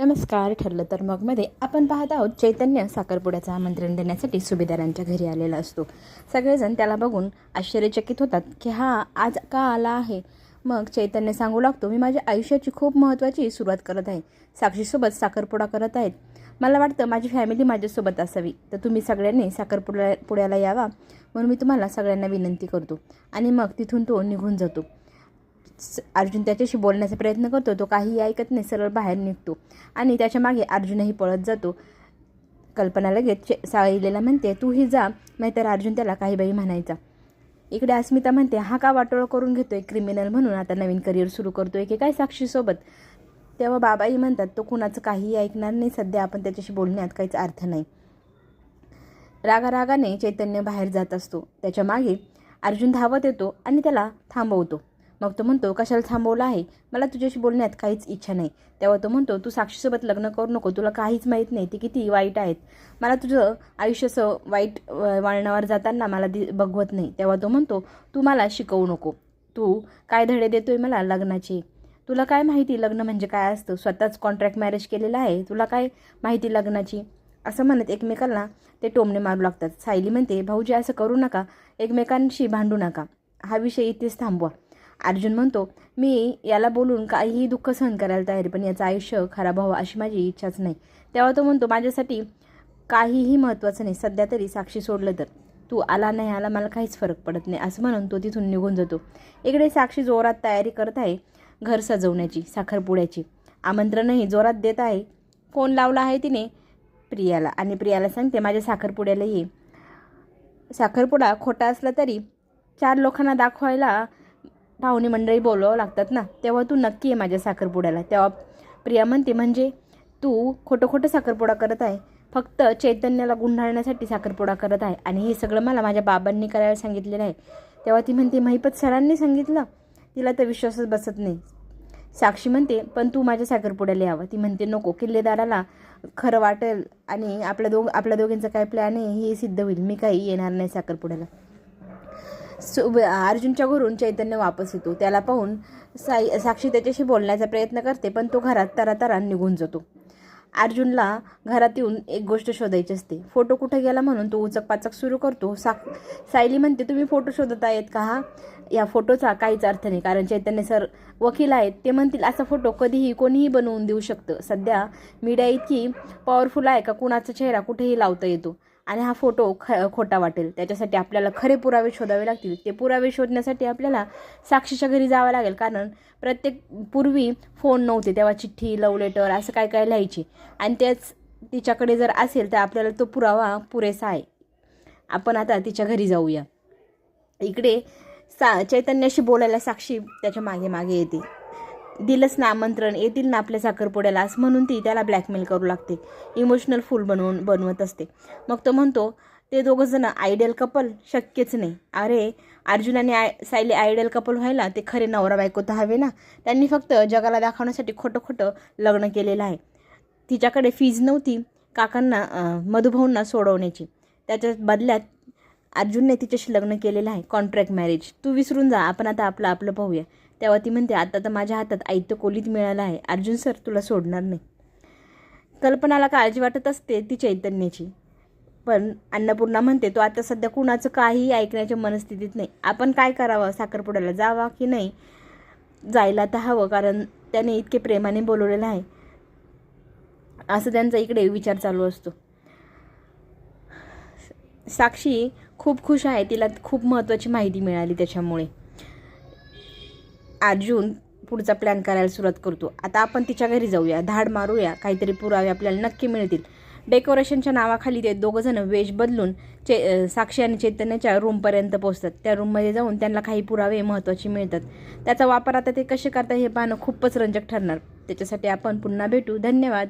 नमस्कार ठरलं तर मगमध्ये आपण पाहत आहोत चैतन्य साखरपुड्याचं आमंत्रण देण्यासाठी सुभेदारांच्या घरी आलेला असतो. सगळेजण त्याला बघून आश्चर्यचकित होतात की हा आज का आला आहे? मग चैतन्य सांगू लागतो मी माझ्या आयुष्याची खूप महत्त्वाची सुरुवात करत आहे. साक्षीसोबत साखरपुडा करत आहेत. मला वाटतं माझी फॅमिली माझ्यासोबत असावी. तर तुम्ही सगळ्यांनी साखरपुड्या पुड्याला यावा म्हणून मी तुम्हाला सगळ्यांना विनंती करतो. आणि मग तिथून तो निघून जातो. अर्जुन त्याच्याशी बोलण्याचा प्रयत्न करतो. तो काहीही ऐकत नाही सरळ बाहेर निघतो. आणि त्याच्यामागे अर्जुनही पळत जातो. कल्पना लगेच चे- म्हणते तूही जा नाहीतर अर्जुन त्याला काही बाई म्हणायचा. इकडे अस्मिता म्हणते हा का वाटोळ करून घेतोय क्रिमिनल म्हणून? आता नवीन करिअर सुरू करतोय की काय साक्षीसोबत तेव्हा बाबाही म्हणतात तो कुणाचं काहीही ऐकणार नाही. सध्या आपण त्याच्याशी बोलण्यात काहीच अर्थ नाही. रागारागाने चैतन्य बाहेर जात असतो. त्याच्यामागे अर्जुन धावत येतो आणि त्याला थांबवतो. मग तो म्हणतो कशाला थांबवलं आहे? मला तुझ्याशी बोलण्यात काहीच इच्छा नाही. तेव्हा तो म्हणतो तू साक्षीसोबत लग्न करू नको तुला काहीच माहीत नाही ती किती वाईट आहेत. मला तुझं आयुष्य असं वाईट वळणावर जाताना मला दि बघवत नाही. तेव्हा तो म्हणतो तू मला शिकवू नको. तू काय धडे देतोय मला लग्नाचे? तुला काय माहिती लग्न म्हणजे काय असतं? स्वतःच कॉन्ट्रॅक्ट मॅरेज केलेलं आहे तुला काय माहिती लग्नाची? असं म्हणत एकमेकांना ते टोमणे मारू लागतात. सायली म्हणते भाऊजी असं करू नका. एकमेकांशी भांडू नका. हा विषय इथेच थांबवा. अर्जुन म्हणतो मी याला बोलून काहीही दुःख सहन करायला तयार पण याचं आयुष्य खराब व्हावं अशी माझी इच्छाच नाही. तेव्हा तो म्हणतो माझ्यासाठी काहीही महत्त्वाचं नाही सध्या तरी साक्षी सोडलं तर. तू आला नाही आला मला काहीच फरक पडत नाही असं म्हणून तो तिथून निघून जातो. इकडे साक्षी जोरात तयारी करत आहे घर सजवण्याची साखरपुड्याची आमंत्रणही जोरात देत आहे. फोन लावला आहे तिने प्रियाला आणि प्रियाला सांगते माझ्या साखरपुड्याला ये साखरपुडा खोटा असला तरी चार लोकांना दाखवायला पाहुणे मंडळी बोलावं लागतात ना तेव्हा तू नक्की आहे माझ्या साखरपुड्याला. तेव्हा प्रिया म्हणते म्हणजे तू खोटं खोटं साखरपुडा करत आहे फक्त चैतन्याला गुंडाळण्यासाठी साखरपुडा करत आहे आणि हे सगळं मला माझ्या बाबांनी करायला सांगितलेलं आहे. तेव्हा ती म्हणते महिपत सरांनी सांगितलं? तिला तर विश्वासच बसत नाही. साक्षी म्हणते पण तू माझ्या साखरपुड्याला यावं. ती म्हणते नको किल्लेदाराला खरं वाटेल आणि आपल्या दोघ आपल्या दोघींचं काय प्लॅन आहे हे सिद्ध होईल. मी काही येणार नाही साखरपुड्याला. सु अर्जुनच्या घरून चैतन्य वापस येतो. त्याला पाहून साई साक्षी त्याच्याशी बोलण्याचा प्रयत्न करते पण तो घरात तरा तरा निघून जातो. अर्जुनला घरात येऊन एक गोष्ट शोधायची असते. फोटो कुठे गेला म्हणून तो उचक पाचक सुरू करतो. सा सायली म्हणते तुम्ही फोटो शोधत आहेत का? हा या फोटोचा काहीच अर्थ नाही कारण चैतन्य सर वकील आहेत. ते म्हणतील असा फोटो कधीही कोणीही बनवून देऊ शकतं. सध्या मीडिया इतकी पॉवरफुल आहे का? कुणाचा चेहरा कुठेही लावता येतो. आणि हा फोटो ख खोटा वाटेल. त्याच्यासाठी आपल्याला खरे पुरावे शोधावे लागतील. ते पुरावे शोधण्यासाठी आपल्याला साक्षीच्या घरी जावं लागेल. कारण प्रत्येक पूर्वी फोन नव्हते. तेव्हा चिठ्ठी लव लेटर असं काय काय लिहायचे. आणि तेच तिच्याकडे जर असेल तर आपल्याला तो पुरावा पुरेसा आहे. आपण आता तिच्या घरी जाऊया. इकडे सा चैतन्याशी बोलायला साक्षी त्याच्यामागे मागे येते. दिलंच ना आमंत्रण येतील ना आपल्या साखरपुड्याला असं म्हणून ती त्याला ब्लॅकमेल करू लागते. इमोशनल फुल बनवून बनवत असते. मग तो म्हणतो ते दोघंजणं आयडियल कपल शक्यच नाही. अरे अर्जुन आणि आय सायली आयडियल कपल व्हायला ते खरे नवरा बायको तर हवे ना. त्यांनी फक्त जगाला दाखवण्यासाठी खोटं खोटं लग्न केलेलं आहे. तिच्याकडे फीज नव्हती काकांना मधुभाऊंना सोडवण्याची. त्याच्या बदल्यात अर्जुनने तिच्याशी लग्न केलेलं आहे कॉन्ट्रॅक्ट मॅरेज तू विसरून जा आपण आता आपलं आपलं पाहूया. तेव्हा ती म्हणते आता तर माझ्या हातात आयत्य कोलीत मिळालं आहे. अर्जुन सर तुला सोडणार नाही. कल्पनाला काळजी वाटत असते ती चैतन्याची. पण अन्नपूर्णा म्हणते तो आता सध्या कुणाचं काहीही ऐकण्याच्या मनस्थितीत नाही. आपण काय करावं? साखरपुड्याला जावा की नाही? जायला तर हवं कारण त्याने इतके प्रेमाने बोलवलेलं आहे. असं त्यांचा इकडे विचार चालू असतो. साक्षी खूप खुश आहे. तिला खूप महत्त्वाची माहिती मिळाली त्याच्यामुळे. अर्जुन पुढचा प्लॅन करायला सुरुवात करतो. आता आपण तिच्या घरी जाऊया. धाड मारूया. काहीतरी पुरावे आपल्याला नक्की मिळतील. डेकोरेशनच्या नावाखाली ते दोघंजण वेश बदलून चे साक्षी आणि चैतन्याच्या रूमपर्यंत पोहोचतात. त्या रूममध्ये जाऊन त्यांना काही पुरावे महत्त्वाचे मिळतात. त्याचा वापर आता ते कसे करतात हे पाहणं खूपच रंजक ठरणार. त्याच्यासाठी आपण पुन्हा भेटू. धन्यवाद.